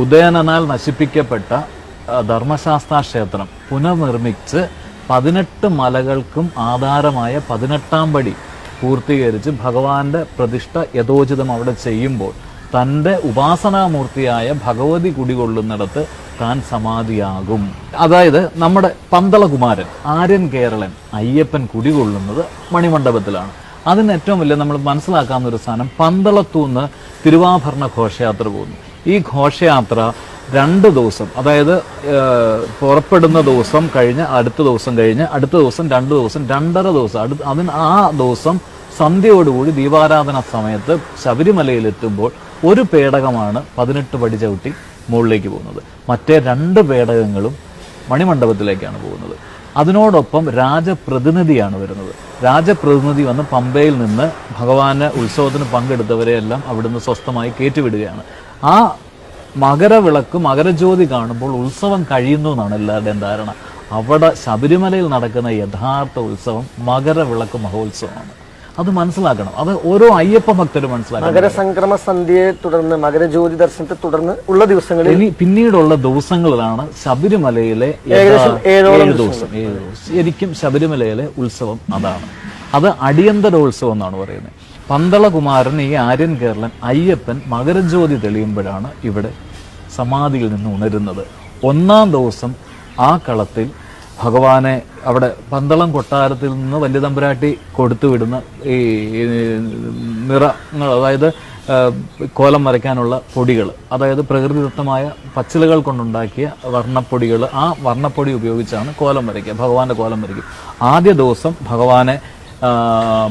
ഉദയനനാൽ നശിപ്പിക്കപ്പെട്ട ധർമ്മശാസ്ത്ര ക്ഷേത്രം പുനർനിർമ്മിച്ച് പതിനെട്ട് മലകൾക്കും ആധാരമായ പതിനെട്ടാം പടി പൂർത്തീകരിച്ച് ഭഗവാന്റെ പ്രതിഷ്ഠ യഥോചിതം അവിടെ ചെയ്യുമ്പോൾ തന്റെ ഉപാസനാമൂർത്തിയായ ഭഗവതി കുടികൊള്ളുന്നിടത്ത് താൻ സമാധിയാകും. അതായത് നമ്മുടെ പന്തളകുമാരൻ ആര്യൻ കേരളൻ അയ്യപ്പൻ കുടികൊള്ളുന്നത് മണിമണ്ഡപത്തിലാണ്. അതിന് ഏറ്റവും വലിയ നമ്മൾ മനസ്സിലാക്കാവുന്ന ഒരു സാധനം പന്തളത്തൂന്ന് തിരുവാഭരണ ഘോഷയാത്ര പോകുന്നു. ഈ ഘോഷയാത്ര രണ്ട് ദിവസം അതായത് പുറപ്പെടുന്ന ദിവസം കഴിഞ്ഞ് അടുത്ത ദിവസം കഴിഞ്ഞ് അടുത്ത ദിവസം രണ്ട് ദിവസം രണ്ടര ദിവസം അടുത്ത അതിന് ആ ദിവസം സന്ധ്യയോടുകൂടി ദീപാരാധന സമയത്ത് ശബരിമലയിലെത്തുമ്പോൾ ഒരു പേടകമാണ് പതിനെട്ട് പടി ചവിട്ടി മുകളിലേക്ക് പോകുന്നത്. മറ്റേ രണ്ട് പേടകങ്ങളും മണിമണ്ഡപത്തിലേക്കാണ് പോകുന്നത്. അതിനോടൊപ്പം രാജപ്രതിനിധിയാണ് വരുന്നത്. രാജപ്രതിനിധി വന്ന് പമ്പയിൽ നിന്ന് ഭഗവാന് ഉത്സവത്തിന് പങ്കെടുത്തവരെയെല്ലാം അവിടുന്ന് സ്വസ്ഥമായി കയറ്റിവിടുകയാണ് ആ മകരവിളക്ക് മകരജ്യോതി കാണുമ്പോൾ ഉത്സവം കഴിയുന്നു എന്നാണ് എല്ലാവരുടെയും ധാരണ. അവിടെ ശബരിമലയിൽ നടക്കുന്ന യഥാർത്ഥ ഉത്സവം മകരവിളക്ക് മഹോത്സവമാണ്. അത് മനസ്സിലാക്കണം. അത് ഓരോ അയ്യപ്പ ഭക്തരും മനസ്സിലാക്കണം. മകരസംക്രമ സന്ധ്യയെ തുടർന്ന് മകരജ്യോതി ദർശനത്തെ തുടർന്ന് ഉള്ള ദിവസങ്ങളിൽ ഇനി പിന്നീടുള്ള ദിവസങ്ങളിലാണ് ശബരിമലയിലെ ഏഴ് ദിവസം ഏഴ് ദിവസം. ശരിക്കും ശബരിമലയിലെ ഉത്സവം അതാണ്. അത് അടിയന്തരോത്സവം എന്നാണ് പറയുന്നത്. പന്തളകുമാരൻ ഈ ആര്യൻ കേരളൻ അയ്യപ്പൻ മകരജ്യോതി തെളിയുമ്പോഴാണ് ഇവിടെ സമാധിയിൽ നിന്ന് ഉണരുന്നത്. ഒന്നാം ദിവസം ആ കളത്തിൽ ഭഗവാനെ അവിടെ പന്തളം കൊട്ടാരത്തിൽ നിന്ന് വലിയ തമ്പുരാട്ടി കൊടുത്തുവിടുന്ന ഈ നിറങ്ങൾ അതായത് കോലം വരയ്ക്കാനുള്ള പൊടികൾ അതായത് പ്രകൃതിദത്തമായ പച്ചിലകൾ കൊണ്ടുണ്ടാക്കിയ വർണപ്പൊടികൾ ആ വർണപ്പൊടി ഉപയോഗിച്ചാണ് കോലം വരയ്ക്കുക ഭഗവാന്റെ കോലം വരയ്ക്കുക. ആദ്യ ദിവസം ഭഗവാനെ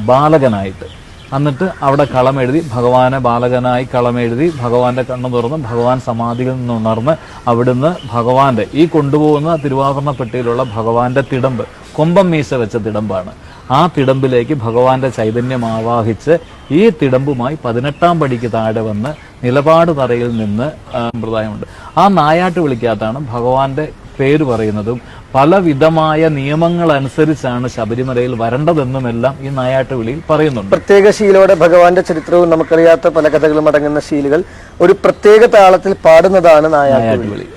ബാലകനായിട്ട് എന്നിട്ട് അവിടെ കളമെഴുതി ഭഗവാനെ ബാലകനായി കളമെഴുതി ഭഗവാന്റെ കണ്ണു തുറന്ന് ഭഗവാൻ സമാധിയിൽ നിന്ന് ഉണർന്ന് അവിടുന്ന് ഭഗവാന്റെ ഈ കൊണ്ടുപോകുന്ന തിരുവാഭരണ പെട്ടിയിലുള്ള ഭഗവാന്റെ തിടമ്പ് കൊമ്പം മീശ വെച്ച തിടമ്പാണ്. ആ തിടമ്പിലേക്ക് ഭഗവാന്റെ ചൈതന്യം ആവാഹിച്ച് ഈ തിടമ്പുമായി പതിനെട്ടാം പടിക്ക് താഴെ വന്ന് നിലപാട് തറയിൽ നിന്ന് സമ്പ്രദായമുണ്ട്. ആ നായാട്ട് വിളിക്കാത്താണ് ഭഗവാന്റെ പേര് പറയുന്നതും പലവിധമായ നിയമങ്ങൾ അനുസരിച്ചാണ് ശബരിമലയിൽ വരേണ്ടതെന്നുമെല്ലാം ഈ നായാട്ട് വിളിയിൽ പറയുന്നുണ്ട്. പ്രത്യേക ശീലോടെ ഭഗവാന്റെ ചരിത്രവും നമുക്കറിയാത്ത പല കഥകളും അടങ്ങുന്ന ശീലുകൾ ഒരു പ്രത്യേക താളത്തിൽ പാടുന്നതാണ് നായാട്ട് വിളി.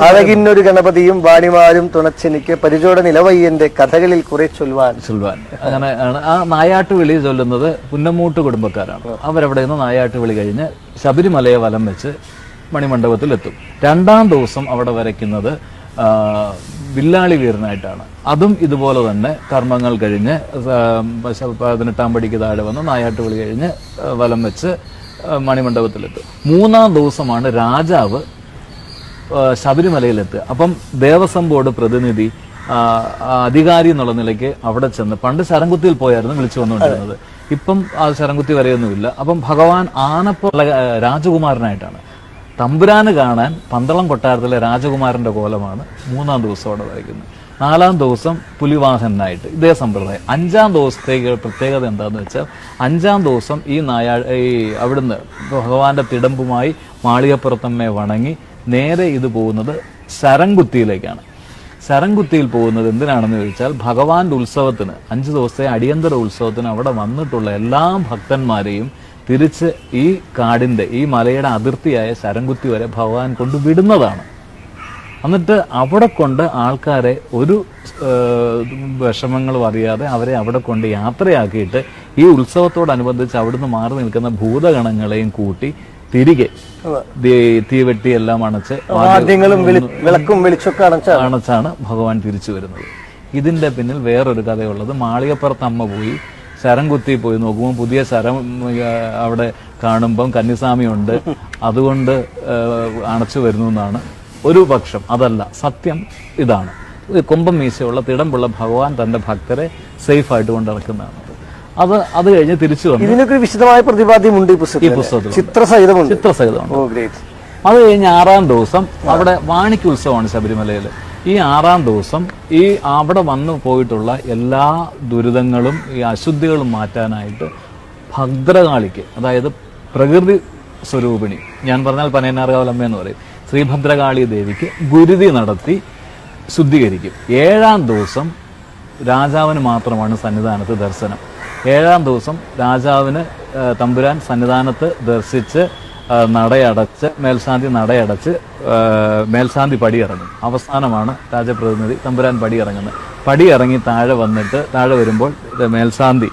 അഴകിന്നൊരു ഗണപതിയും വാണിമാരും തുണച്ചെനിക്ക് പരിചോട നിലവയ്യന്റെ കഥകളിൽ കുറെ ചൊല്ലുവാൻ ചൊൽവാൻ. അങ്ങനെ ആണ്. ആ നായാട്ട് വിളി ചൊല്ലുന്നത് പുന്നമൂട്ട് കുടുംബക്കാരാണ്. അവരവിടെ നിന്ന് നായാട്ട് വിളി കഴിഞ്ഞ് ശബരിമലയെ വലം വെച്ച് മണിമണ്ഡപത്തിലെത്തും. രണ്ടാം ദിവസം അവിടെ വരയ്ക്കുന്നത് ആ, വില്ലാളി വീരനായിട്ടാണ്. അതും ഇതുപോലെ തന്നെ കർമ്മങ്ങൾ കഴിഞ്ഞ് പതിനെട്ടാം പടിക്ക് താഴെ വന്ന് നായാട്ട് വിളി കഴിഞ്ഞ് വലം വെച്ച് മണിമണ്ഡപത്തിലെത്തും. മൂന്നാം ദിവസമാണ് രാജാവ് ശബരിമലയിലെത്തുക. അപ്പം ദേവസ്വം ബോർഡ് പ്രതിനിധി അധികാരി എന്നുള്ള നിലയ്ക്ക് അവിടെ ചെന്ന് പണ്ട് ശരംകുത്തിയിൽ പോയായിരുന്നു വിളിച്ചു വന്നുകൊണ്ടിരുന്നത്. ഇപ്പം ആ ശരംകുത്തി വരെയൊന്നുമില്ല. അപ്പം ഭഗവാൻ ആനപ്പ രാജകുമാരനായിട്ടാണ്. തമ്പുരാന് കാണാൻ പന്തളം കൊട്ടാരത്തിലെ രാജകുമാരന്റെ കോലമാണ് മൂന്നാം ദിവസം അവിടെ വരയ്ക്കുന്നത്. നാലാം ദിവസം പുലിവാഹനായിട്ട് ഇതേ സമ്പ്രദായം. അഞ്ചാം ദിവസത്തേക്ക് പ്രത്യേകത എന്താണെന്ന് വെച്ചാൽ അഞ്ചാം ദിവസം ഈ നായാ ഈ അവിടുന്ന് ഭഗവാന്റെ തിടമ്പുമായി മാളികപ്പുറത്തമ്മയെ വണങ്ങി നേരെ ഇത് പോകുന്നത് ശരംകുത്തിയിലേക്കാണ് ശരംകുത്തിയിൽ പോകുന്നത് എന്തിനാണെന്ന് ചോദിച്ചാൽ ഭഗവാന്റെ ഉത്സവത്തിന് അഞ്ച് ദിവസത്തെ അടിയന്തര ഉത്സവത്തിന് അവിടെ വന്നിട്ടുള്ള എല്ലാ ഭക്തന്മാരെയും തിരിച്ച് ഈ കാടിന്റെ ഈ മലയുടെ അതിർത്തിയായ ശരംകുത്തി വരെ ഭഗവാൻ കൊണ്ട് വിടുന്നതാണ്. എന്നിട്ട് അവിടെ കൊണ്ട് ആൾക്കാരെ ഒരു വിഷമങ്ങളും അറിയാതെ അവരെ അവിടെ കൊണ്ട് യാത്രയാക്കിയിട്ട് ഈ ഉത്സവത്തോടനുബന്ധിച്ച് അവിടുന്ന് മാറി നിൽക്കുന്ന ഭൂതഗണങ്ങളെയും കൂട്ടി തിരികെ തീവെട്ടി എല്ലാം അണച്ച് വിളക്കും വെളിച്ചൊക്കെ അണച്ചാണ് ഭഗവാൻ തിരിച്ചു വരുന്നത്. ഇതിന്റെ പിന്നിൽ വേറൊരു കഥയുള്ളത്. മാളികപ്പുറത്ത് അമ്മ പോയി ശരം കുത്തി പോയി നോക്കുമ്പോൾ പുതിയ ശരം അവിടെ കാണുമ്പം കന്നിസ്വാമി ഉണ്ട്. അതുകൊണ്ട് അണച്ചു വരുന്നു എന്നാണ്. ഒരു പക്ഷം അതല്ല സത്യം ഇതാണ്. കുംഭം കൊമ്പം മീശയുള്ള തിടമ്പുള്ള ഭഗവാൻ തന്റെ ഭക്തരെ സേഫ് ആയിട്ട് കൊണ്ടിറക്കുന്നതാണ്. അത് അത് കഴിഞ്ഞ് തിരിച്ചു വന്നു. ഇതിനൊക്കെ വിശദമായ പ്രതിപാദ്യമുണ്ട് ഈ പുസ്തകത്തിൽ ചിത്രസഹിതമുണ്ട്. ചിത്രസഹിതമാണ് ഓ ഗ്രേറ്റ്. അത് കഴിഞ്ഞ് ആറാം ദിവസം അവിടെ വാണിക്യ ഉത്സവമാണ് ശബരിമലയിൽ ഈ ആറാം ദിവസം ഈ അവിടെ വന്നു പോയിട്ടുള്ള എല്ലാ ദുരിതങ്ങളും ഈ അശുദ്ധികളും മാറ്റാനായിട്ട് ഭദ്രകാളിക്ക് അതായത് പ്രകൃതി സ്വരൂപിണി ഞാൻ പറഞ്ഞാൽ പനയനാർകാവലമ്മ എന്ന് പറയും ശ്രീഭദ്രകാളി ദേവിക്ക് ഗുരുതി നടത്തി ശുദ്ധീകരിക്കും. ഏഴാം ദിവസം രാജാവിന് മാത്രമാണ് സന്നിധാനത്ത് ദർശനം. ഏഴാം ദിവസം രാജാവിന് തമ്പുരാൻ സന്നിധാനത്ത് ദർശിച്ച് നടയടച്ച് മേൽശാന്തി നടയടച്ച് മേൽശാന്തി പടിയിറങ്ങും. അവസാനമാണ് രാജപ്രതിനിധി തമ്പുരാൻ പടിയിറങ്ങുന്നത്. പടിയിറങ്ങി താഴെ വന്നിട്ട് താഴെ വരുമ്പോൾ മേൽശാന്തി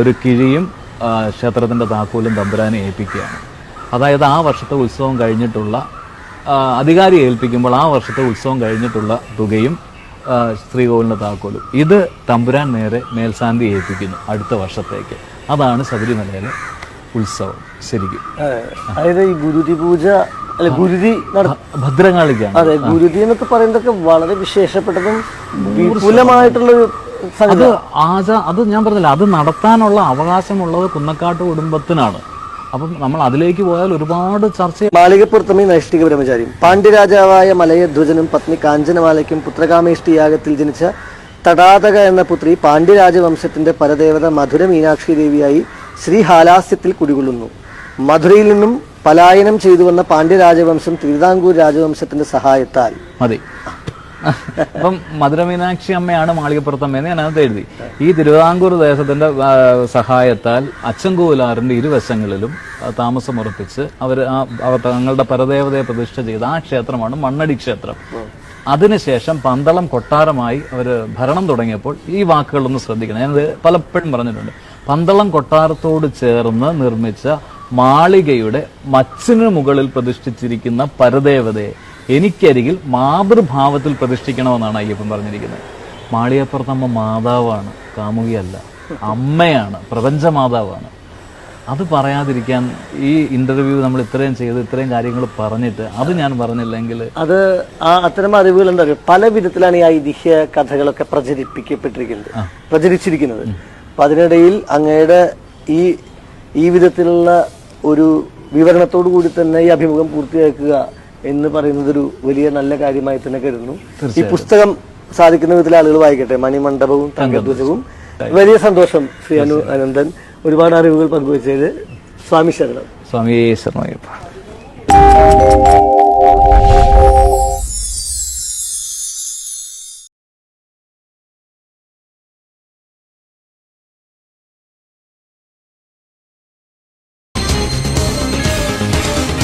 ഒരു കിഴിയും ക്ഷേത്രത്തിന്റെ താക്കോലും തമ്പുരാനെ ഏൽപ്പിക്കുകയാണ്. അതായത് ആ വർഷത്തെ ഉത്സവം കഴിഞ്ഞിട്ടുള്ള അധികാരി ഏൽപ്പിക്കുമ്പോൾ ആ വർഷത്തെ ഉത്സവം കഴിഞ്ഞിട്ടുള്ള തുകയും ശ്രീകോവിലിന്റെ താക്കോലും. ഇത് തമ്പുരാൻ നേരെ മേൽശാന്തി ഏൽപ്പിക്കുന്നു അടുത്ത വർഷത്തേക്ക്. അതാണ് ശബരിമലയിലെ ഉത്സവം ശരിക്കും. അതെ. അതായത് ഈ ഗുരുതി പൂജ അല്ല ഗുരുതി ഭദ്രകാളിക്കാണ്. അതെ ഗുരുതി എന്നൊക്കെ പറയുന്നതൊക്കെ വളരെ വിശേഷപ്പെട്ടതും വിപുലമായിട്ടുള്ളൊരു അത് ആചാ അത് ഞാൻ പറഞ്ഞില്ല അത് നടത്താനുള്ള അവകാശമുള്ളത് കുന്നക്കാട്ട് കുടുംബത്തിനാണ്. അപ്പം നമ്മൾ അതിലേക്ക് പോയാൽ ഒരുപാട് ചർച്ച മാളികപ്പുറത്തമ്മി നൈഷ്ഠിക ബ്രഹ്മചാരി പാണ്ഡ്യരാജാവായ മലയധ്വജനും പത്നി കാഞ്ചനമാലയ്ക്കും പുത്രകാമേഷ്ടി യാഗത്തിൽ ജനിച്ച തടാതക എന്ന പുത്രി പാണ്ഡ്യരാജവംശത്തിന്റെ പരദേവത മധുര മീനാക്ഷി ദേവിയായി ശ്രീഹാലാസ്യത്തിൽ കുടികൊള്ളുന്നു. മധുരയിൽ നിന്നും പലായനം ചെയ്തു വന്ന പാണ്ഡ്യരാജവംശം തിരുവിതാംകൂർ രാജവംശത്തിന്റെ സഹായത്താൽ. മതി. അപ്പം മധുരമീനാക്ഷി അമ്മയാണ് മാളികപ്പുറത്തമ്മയെന്ന് ഞാൻ അതിനകത്ത് എഴുതി. ഈ തിരുവിതാംകൂർ ദേശത്തിന്റെ സഹായത്താൽ അച്ചൻകോലാറിന്റെ ഇരുവശങ്ങളിലും താമസം താമസമുറപ്പിച്ച് അവർ ആ തങ്ങളുടെ പരദേവതയെ പ്രതിഷ്ഠ ചെയ്ത ആ ക്ഷേത്രമാണ് മണ്ണടി ക്ഷേത്രം. അതിനുശേഷം പന്തളം കൊട്ടാരമായി അവർ ഭരണം തുടങ്ങിയപ്പോൾ ഈ വാക്കുകളൊന്ന് ശ്രദ്ധിക്കണം. ഞാനത് പലപ്പോഴും പറഞ്ഞിട്ടുണ്ട്. പന്തളം കൊട്ടാരത്തോട് ചേർന്ന് നിർമ്മിച്ച മാളികയുടെ മച്ചിന് മുകളിൽ പ്രതിഷ്ഠിച്ചിരിക്കുന്ന പരദേവതയെ എനിക്കരികിൽ മാതൃഭാവത്തിൽ പ്രതിഷ്ഠിക്കണമെന്നാണ് അയ്യപ്പൻ പറഞ്ഞിരിക്കുന്നത്. മാളിയപ്പുറത്തമ്മ മാതാവാണ് കാമുകിയല്ല അമ്മയാണ് പ്രപഞ്ച മാതാവാണ്. അത് പറയാതിരിക്കാൻ ഈ ഇന്റർവ്യൂ നമ്മൾ ഇത്രയും ചെയ്ത് ഇത്രയും കാര്യങ്ങൾ പറഞ്ഞിട്ട് അത് ഞാൻ പറഞ്ഞില്ലെങ്കിൽ അത് ആ അത്തരം അറിവുകൾ എന്താ പറയുക പല വിധത്തിലാണ് ഈ ഐതിഹ്യ കഥകളൊക്കെ പ്രചരിപ്പിക്കപ്പെട്ടിരിക്കുന്നത് പ്രചരിച്ചിരിക്കുന്നത്. അപ്പൊ അതിനിടയിൽ അങ്ങയുടെ ഈ ഈ വിധത്തിലുള്ള ഒരു വിവരണത്തോടു കൂടി തന്നെ ഈ അഭിമുഖം പൂർത്തിയാക്കുക എന്ന് പറയുന്നത് ഒരു വലിയ നല്ല കാര്യമായി തന്നെ കരുതുന്നു. ഈ പുസ്തകം സാധിക്കുന്ന വിധത്തിൽ ആളുകൾ വായിക്കട്ടെ. മണിമണ്ഡപവും തങ്കധ്വജവും. വലിയ സന്തോഷം ശ്രീ അനു അനന്തൻ. ഒരുപാട് അറിവുകൾ പങ്കുവച്ചത് സ്വാമി ശരണം. സ്വാമി ശരണയ്യപ്പ